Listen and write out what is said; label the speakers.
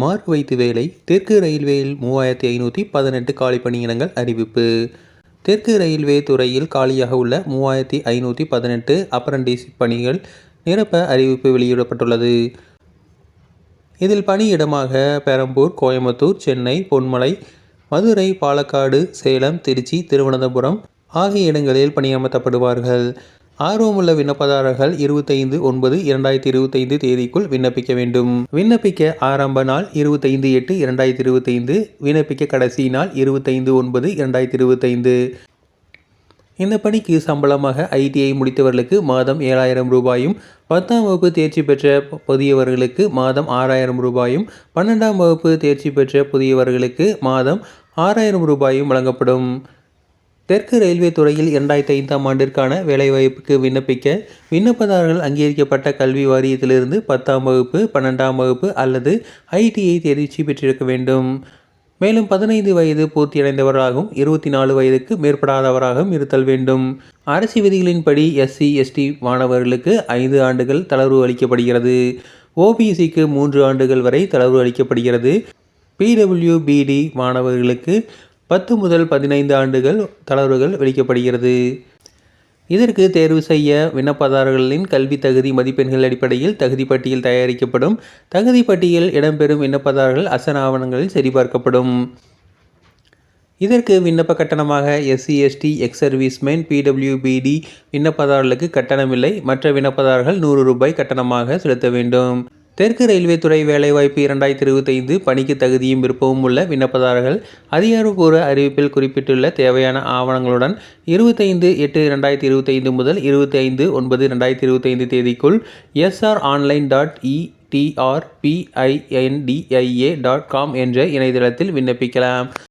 Speaker 1: மாறு வைத்து வேலை தெற்கு ரயில்வேயில் மூவாயிரத்தி ஐநூற்றி பதினெட்டு காலி பணியிடங்கள் அறிவிப்பு. தெற்கு ரயில்வே துறையில் காலியாக உள்ள மூவாயிரத்தி ஐநூற்றி பதினெட்டு அப்ரண்டிஸ் பணிகள் நிரப்ப அறிவிப்பு வெளியிடப்பட்டுள்ளது. இதில் பணியிடமாக பெரம்பூர் கோயம்புத்தூர் சென்னை பொன்மலை மதுரை பாலக்காடு சேலம் திருச்சி திருவனந்தபுரம் ஆகிய இடங்களில் பணியமர்த்தப்படுவார்கள். ஆர்வமுள்ள விண்ணப்பதாரர்கள் இருபத்தைந்து ஒன்பது இரண்டாயிரத்தி இருபத்தைந்து தேதிக்குள் விண்ணப்பிக்க வேண்டும். விண்ணப்பிக்க ஆரம்ப நாள் இருபத்தைந்து எட்டு இரண்டாயிரத்தி இருபத்தைந்து விண்ணப்பிக்க கடைசி நாள் இருபத்தைந்து ஒன்பது இரண்டாயிரத்தி இருபத்தைந்து. இந்த பணிக்கு சம்பளமாக ஐடிஐ முடித்தவர்களுக்கு மாதம் ஏழாயிரம் ரூபாயும் பத்தாம் வகுப்பு தேர்ச்சி பெற்ற புதியவர்களுக்கு மாதம் ஆறாயிரம் ரூபாயும் பன்னெண்டாம் வகுப்பு தேர்ச்சி பெற்ற புதியவர்களுக்கு மாதம் ஆறாயிரம் ரூபாயும் வழங்கப்படும். தெற்கு ரயில்வே துறையில் இரண்டாயிரத்தி ஐந்தாம் ஆண்டிற்கான வேலைவாய்ப்புக்கு விண்ணப்பிக்க விண்ணப்பதாரர்கள் அங்கீகரிக்கப்பட்ட கல்வி வாரியத்திலிருந்து பத்தாம் வகுப்பு பன்னெண்டாம் வகுப்பு அல்லது ஐடிஐ தேர்ச்சி பெற்றிருக்க வேண்டும். மேலும் பதினைந்து வயது பூர்த்தியடைந்தவராகவும் இருபத்தி நாலு வயதுக்கு மேற்படாதவராகவும் இருத்தல் வேண்டும். அரசு விதிகளின்படி எஸ்சி எஸ்டி மாணவர்களுக்கு ஐந்து ஆண்டுகள் தளர்வு அளிக்கப்படுகிறது. ஓபிசிக்கு மூன்று ஆண்டுகள் வரை தளர்வு அளிக்கப்படுகிறது. பிடபிள்யூபிடி மாணவர்களுக்கு பத்து முதல் பதினைந்து ஆண்டுகள் தளர்வுகள் வெளிக்கப்படுகிறது இதற்கு தேர்வு செய்ய விண்ணப்பதாரர்களின் கல்வி தகுதி மதிப்பெண்கள் அடிப்படையில் தகுதி பட்டியல் தயாரிக்கப்படும். தகுதி பட்டியல் இடம்பெறும் விண்ணப்பதாரர்கள் அசன ஆவணங்களில் சரிபார்க்கப்படும். இதற்கு விண்ணப்ப கட்டணமாக SC ST ex serviceman PWBD விண்ணப்பதாரர்களுக்கு கட்டணமில்லை. மற்ற விண்ணப்பதாரர்கள் நூறு ரூபாய் கட்டணமாக செலுத்த வேண்டும். தெற்கு ரயில்வே துறை வேலைவாய்ப்பு இரண்டாயிரத்தி இருபத்தைந்து பணிக்கு தகுதியும் விருப்பமும் உள்ள விண்ணப்பதாரர்கள் அதிகாரப்பூர்வ அறிவிப்பில் குறிப்பிட்டுள்ள தேவையான ஆவணங்களுடன் இருபத்தைந்து எட்டு ரெண்டாயிரத்தி இருபத்தைந்து முதல் இருபத்தி ஐந்து ஒன்பது ரெண்டாயிரத்தி இருபத்தைந்து தேதிக்குள் SR online dot E TRBINDIA dot com என்ற இணையதளத்தில் விண்ணப்பிக்கலாம்.